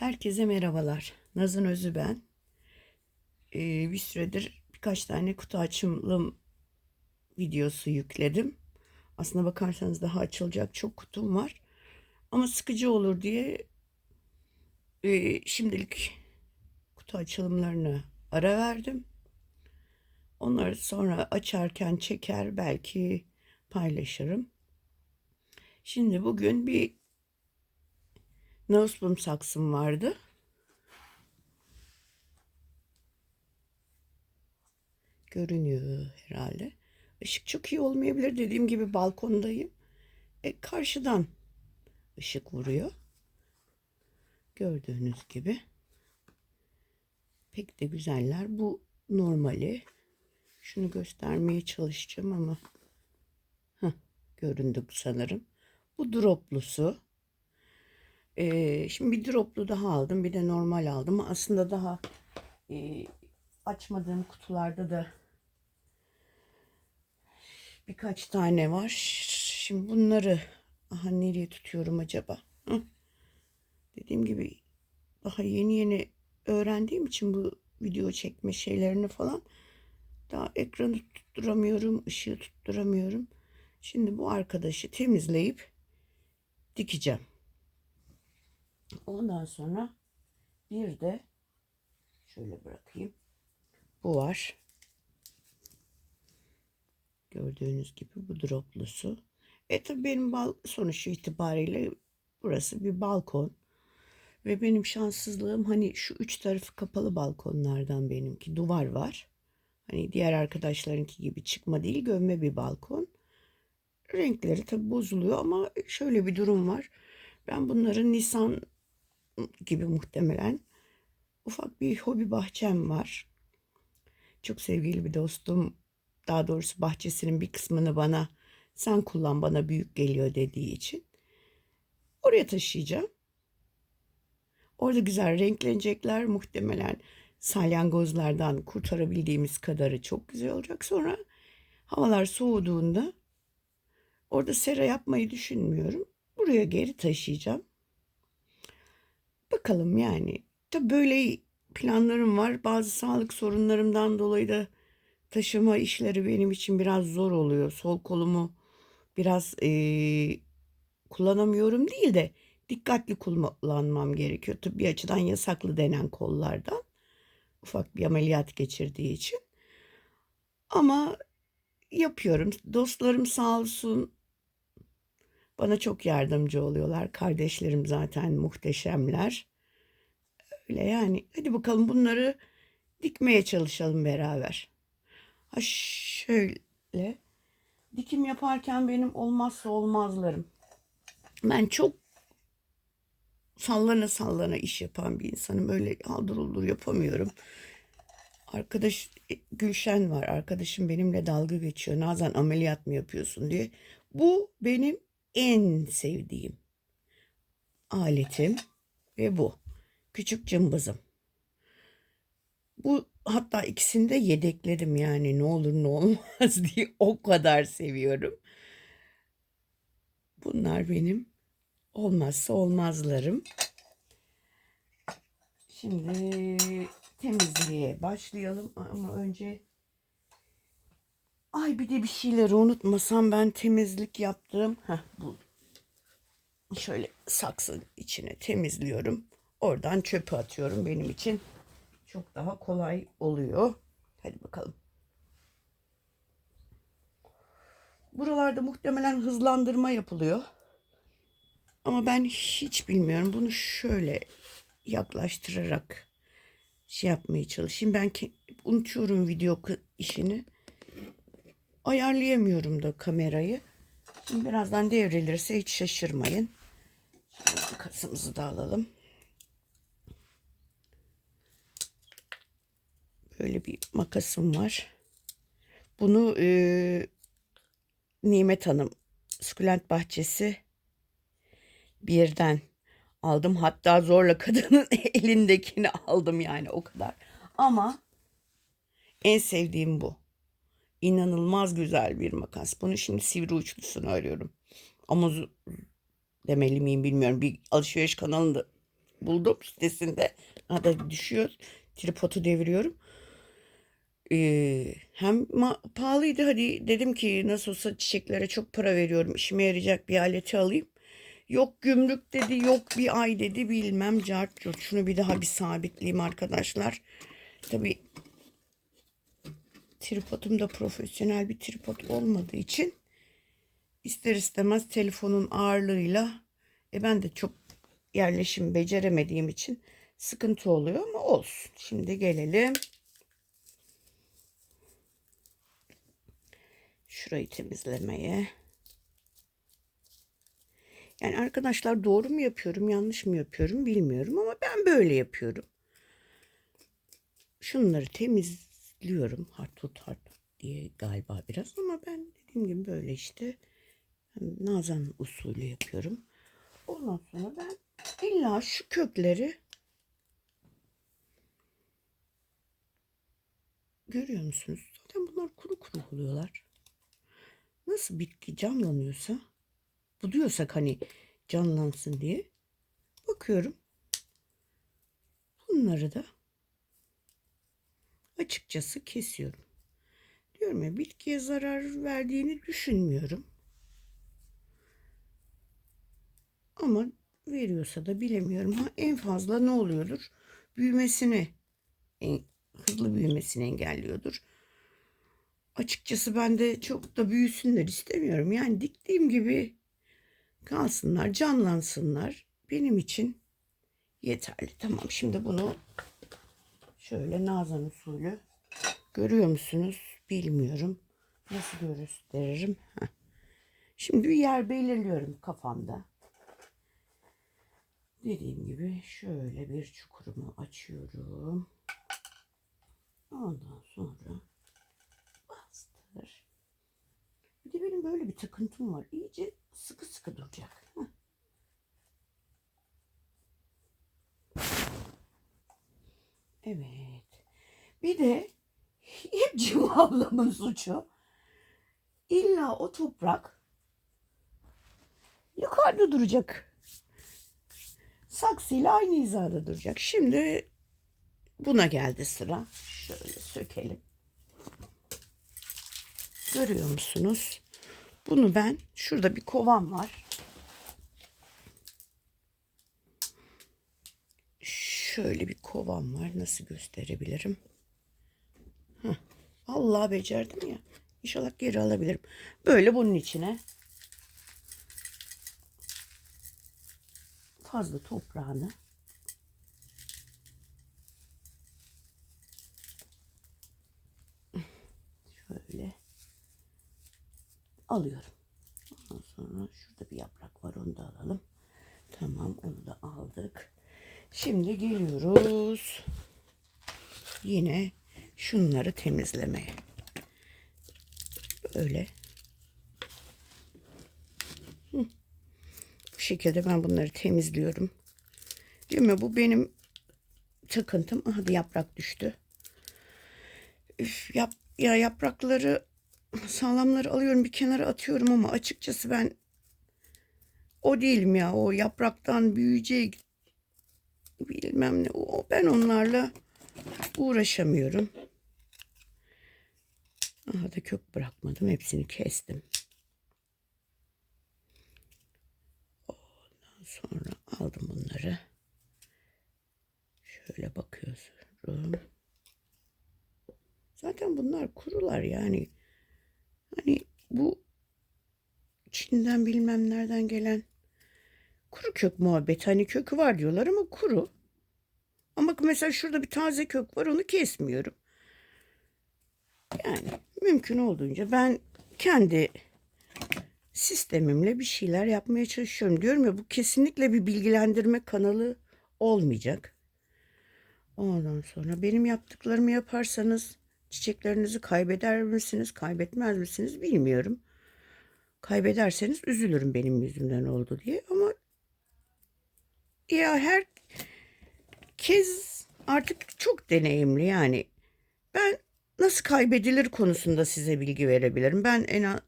Herkese merhabalar. Nazın Özü ben. Ee, bir süredir birkaç tane kutu açılım videosu yükledim. Aslına bakarsanız daha açılacak çok kutum var. Ama sıkıcı olur diye e, şimdilik kutu açılımlarını ara verdim. Onları sonra açarken çeker belki paylaşırım. Şimdi bugün bir Nauspum saksım vardı. Görünüyor herhalde. Işık çok iyi olmayabilir. Dediğim gibi balkondayım. E, karşıdan ışık vuruyor. Gördüğünüz gibi. Pek de güzeller. Bu normali. Şunu göstermeye çalışacağım ama Heh, göründük sanırım. Bu droplusu. Ee, şimdi bir droplu daha aldım. Bir de normal aldım. Aslında daha e, açmadığım kutularda da birkaç tane var. Şimdi bunları aha nereye tutuyorum acaba? Hı? Dediğim gibi daha yeni yeni öğrendiğim için bu video çekme şeylerini falan daha ekranı tutturamıyorum, ışığı tutturamıyorum. Şimdi bu arkadaşı temizleyip dikeceğim. Ondan sonra bir de şöyle bırakayım. Bu var. Gördüğünüz gibi bu droplusu. E tabi benim bal sonuç itibariyle burası bir balkon. Ve benim şanssızlığım hani şu üç tarafı kapalı balkonlardan benimki. Duvar var. Hani diğer arkadaşlarınki gibi çıkma değil gömme bir balkon. Renkleri tabi bozuluyor ama şöyle bir durum var. Ben bunların Nisan gibi muhtemelen ufak bir hobi bahçem var. Çok sevgili bir dostum daha doğrusu bahçesinin bir kısmını bana sen kullan bana büyük geliyor dediği için oraya taşıyacağım. Orada güzel renklenecekler muhtemelen salyangozlardan kurtarabildiğimiz kadarı çok güzel olacak. Sonra havalar soğuduğunda orada sera yapmayı düşünmüyorum. Buraya geri taşıyacağım. Bakalım yani. Tabii böyle planlarım var. Bazı sağlık sorunlarımdan dolayı da taşıma işleri benim için biraz zor oluyor. Sol kolumu biraz eee, kullanamıyorum değil de dikkatli kullanmam gerekiyor. Tıbbi açıdan yasaklı denen kollardan. Ufak bir ameliyat geçirdiği için. Ama yapıyorum. Dostlarım sağ olsun bana çok yardımcı oluyorlar. Kardeşlerim zaten muhteşemler. Öyle yani. Hadi bakalım bunları dikmeye çalışalım beraber. Ha şöyle. Dikim yaparken benim olmazsa olmazlarım. Ben çok sallana sallana iş yapan bir insanım. Öyle haldır uldur yapamıyorum. Arkadaş e, Gülşen var. Arkadaşım benimle dalga geçiyor. Nazan ameliyat mı yapıyorsun diye. Bu benim en sevdiğim aletim ve bu. Küçük cımbızım. Bu hatta ikisini de yedekledim yani ne olur ne olmaz diye o kadar seviyorum. Bunlar benim olmazsa olmazlarım. Şimdi temizliğe başlayalım ama önce ay bir de bir şeyleri unutmasam ben temizlik yaptım. Heh, bu şöyle saksın içine temizliyorum. Oradan çöpü atıyorum benim için. Çok daha kolay oluyor. Hadi bakalım. Buralarda muhtemelen hızlandırma yapılıyor. Ama ben hiç bilmiyorum. Bunu şöyle yaklaştırarak şey yapmaya çalışayım. Ben unutuyorum video işini. Ayarlayamıyorum da kamerayı. Şimdi birazdan devrilirse hiç şaşırmayın. Şimdi kasımızı da alalım. Böyle bir makasım var. Bunu e, Nimet Hanım Sukulent Bahçesi birden aldım. Hatta zorla kadının elindekini aldım yani o kadar. Ama en sevdiğim bu. İnanılmaz güzel bir makas. Bunu şimdi sivri uçlusunu arıyorum. Ama demeli miyim bilmiyorum. Bir alışveriş kanalında buldum sitesinde. Hatta düşüyor. Tripodu deviriyorum. Ee, hem pahalıydı hadi dedim ki nasıl olsa çiçeklere çok para veriyorum. işime yarayacak bir aleti alayım. Yok gümrük dedi, yok bir ay dedi bilmem cart curt. Şunu bir daha bir sabitleyeyim arkadaşlar. Tabii tripodum da profesyonel bir tripod olmadığı için ister istemez telefonun ağırlığıyla e ben de çok yerleşim beceremediğim için sıkıntı oluyor ama olsun. Şimdi gelelim. Şurayı temizlemeye. Yani arkadaşlar doğru mu yapıyorum, yanlış mı yapıyorum bilmiyorum ama ben böyle yapıyorum. Şunları temizliyorum. Hard tut hard diye galiba biraz ama ben dediğim gibi böyle işte nazan usulü yapıyorum. Ondan sonra ben illa şu kökleri görüyor musunuz? Zaten bunlar kuru kuru oluyorlar. Nasıl bitki canlanıyorsa buluyorsak hani canlansın diye bakıyorum. Bunları da açıkçası kesiyorum. Diyorum ya bitkiye zarar verdiğini düşünmüyorum. Ama veriyorsa da bilemiyorum. Ha, en fazla ne oluyordur? Büyümesini, en, hızlı büyümesini engelliyordur. Açıkçası ben de çok da büyüsünler istemiyorum. Yani diktiğim gibi kalsınlar, canlansınlar. Benim için yeterli. Tamam şimdi bunu şöyle nazan usulü görüyor musunuz? Bilmiyorum. Nasıl gösteririm? Şimdi bir yer belirliyorum kafamda. Dediğim gibi şöyle bir çukurumu açıyorum. Ondan sonra bastır. Bir de benim böyle bir takıntım var. İyice sıkı sıkı duracak. Evet. Bir de hep Civa ablamın suçu. İlla o toprak yukarıda duracak. Saksıyla aynı hizada duracak. Şimdi buna geldi sıra. Şöyle sökelim. Görüyor musunuz? Bunu ben şurada bir kovam var. Şöyle bir kovam var. Nasıl gösterebilirim? Allah becerdim ya. İnşallah geri alabilirim. Böyle bunun içine fazla toprağını şöyle alıyorum. Ondan sonra şurada bir yaprak var onu da alalım. Tamam onu da aldık. Şimdi geliyoruz. Yine şunları temizlemeye. Böyle. Bu şekilde ben bunları temizliyorum. Değil mi? Bu benim takıntım. Aha bir yaprak düştü. Üf, yap, ya yaprakları sağlamları alıyorum bir kenara atıyorum ama açıkçası ben o değilim ya. O yapraktan büyüyecek bilmem ne. O, ben onlarla uğraşamıyorum. Aha da kök bırakmadım. Hepsini kestim. Ondan sonra aldım bunları. Şöyle bakıyorum. Zaten bunlar kurular yani. Hani bu Çin'den bilmem nereden gelen kuru kök muhabbet. Hani kökü var diyorlar ama kuru. Ama mesela şurada bir taze kök var onu kesmiyorum. Yani mümkün olduğunca ben kendi sistemimle bir şeyler yapmaya çalışıyorum. Diyorum ya bu kesinlikle bir bilgilendirme kanalı olmayacak. Ondan sonra benim yaptıklarımı yaparsanız çiçeklerinizi kaybeder misiniz, kaybetmez misiniz bilmiyorum. Kaybederseniz üzülürüm benim yüzümden oldu diye ama ya her kez artık çok deneyimli yani. Ben nasıl kaybedilir konusunda size bilgi verebilirim. Ben en az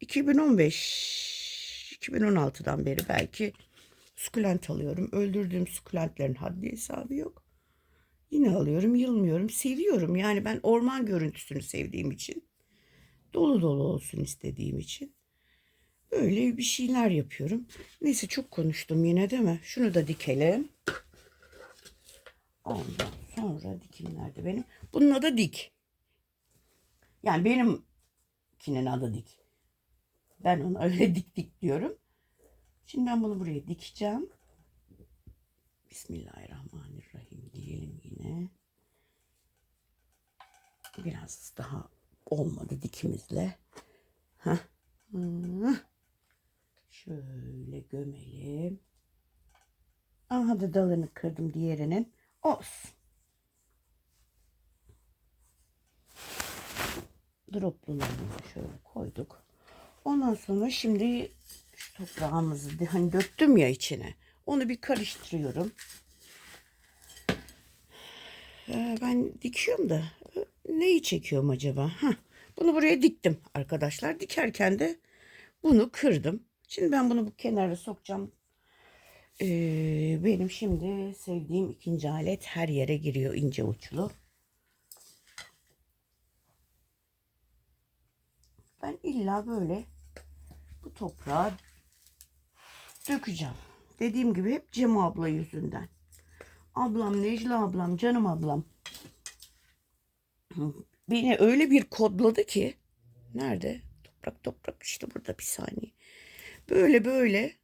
2015 2016'dan beri belki Sukulent alıyorum. Öldürdüğüm sukulentlerin haddi hesabı yok. Yine alıyorum, yılmıyorum. Seviyorum. Yani ben orman görüntüsünü sevdiğim için. Dolu dolu olsun istediğim için. Böyle bir şeyler yapıyorum. Neyse çok konuştum yine değil mi? Şunu da dikelim. Ondan sonra dikim nerede benim? Bunun adı dik. Yani benimkinin adı dik. Ben ona öyle dik dik diyorum. Şimdi ben bunu buraya dikeceğim. Bismillahirrahmanirrahim diyelim yine. Biraz daha olmadı dikimizle. Heh. Şöyle gömelim. Aha da dalını kırdım diğerinin. Olsun. Droplularımızı şöyle koyduk. Ondan sonra şimdi şu toprağımızı hani döktüm ya içine. Onu bir karıştırıyorum. Ee, ben dikiyorum da e, neyi çekiyorum acaba? Hah, bunu buraya diktim arkadaşlar. Dikerken de bunu kırdım. Şimdi ben bunu bu kenara sokacağım. Ee, benim şimdi sevdiğim ikinci alet her yere giriyor ince uçlu. Ben illa böyle bu toprağa dökeceğim. Dediğim gibi hep Cem abla yüzünden. Ablam Necla ablam canım ablam. Beni öyle bir kodladı ki. Nerede? Toprak toprak işte burada bir saniye. Böyle böyle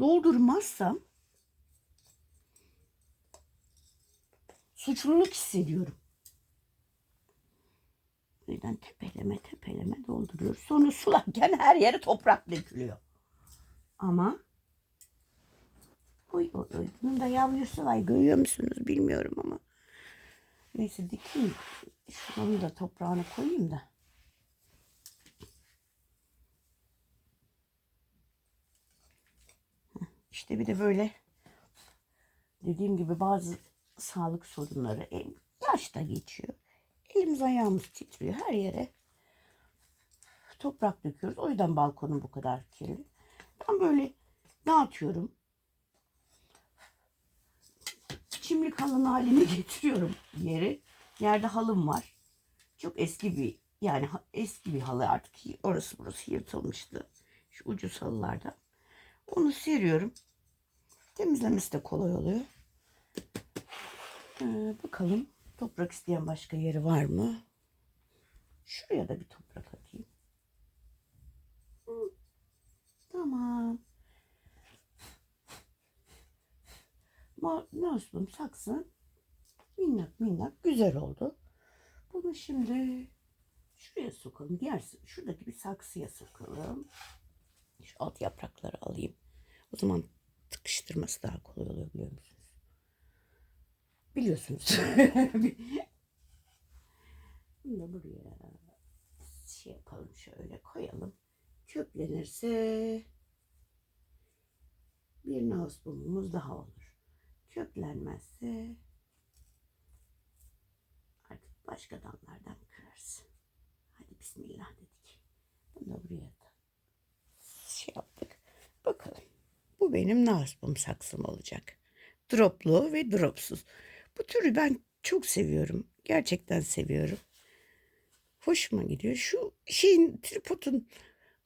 doldurmazsam suçluluk hissediyorum. Birden tepeleme tepeleme dolduruyoruz. Sonra sularken her yere toprak dökülüyor. Ama Oy, oy, oy. Bunun da yavrusu var. Görüyor musunuz bilmiyorum ama. Neyse dikeyim. Şunu da toprağına koyayım da. İşte bir de böyle dediğim gibi bazı sağlık sorunları e, yaşta geçiyor. Elimiz ayağımız titriyor her yere. Toprak döküyoruz. O yüzden balkonum bu kadar kirli. Ben böyle dağıtıyorum. çimlik halının haline getiriyorum yeri. Yerde halım var. Çok eski bir yani eski bir halı artık orası burası yırtılmıştı. Şu ucuz halılardan. Onu seriyorum. Temizlemesi de kolay oluyor. Ee, bakalım toprak isteyen başka yeri var mı? Şuraya da bir toprak atayım. Tamam. Ma Mazlum saksı minnak minnak güzel oldu. Bunu şimdi şuraya sokalım. Diğer şuradaki bir saksıya sokalım. Şu alt yaprakları alayım. O zaman tıkıştırması daha kolay oluyor biliyor musunuz? Biliyorsunuz. Bunu da buraya şey yapalım şöyle koyalım. Köklenirse bir nahus bulmumuz daha olur köklenmezse artık başka dallardan kırarız. Hadi bismillah dedik. Bunu da buraya da şey yaptık. Bakalım. Bu benim naspum saksım olacak. Droplu ve dropsuz. Bu türü ben çok seviyorum. Gerçekten seviyorum. Hoşuma gidiyor. Şu şeyin tripodun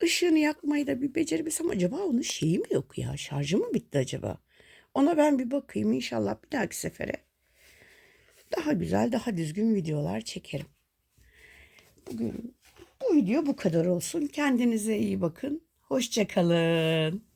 ışığını yakmayı da bir becerebilsem acaba onun şeyi mi yok ya? Şarjı mı bitti acaba? Ona ben bir bakayım inşallah bir dahaki sefere daha güzel, daha düzgün videolar çekerim. Bugün bu video bu kadar olsun. Kendinize iyi bakın. Hoşçakalın.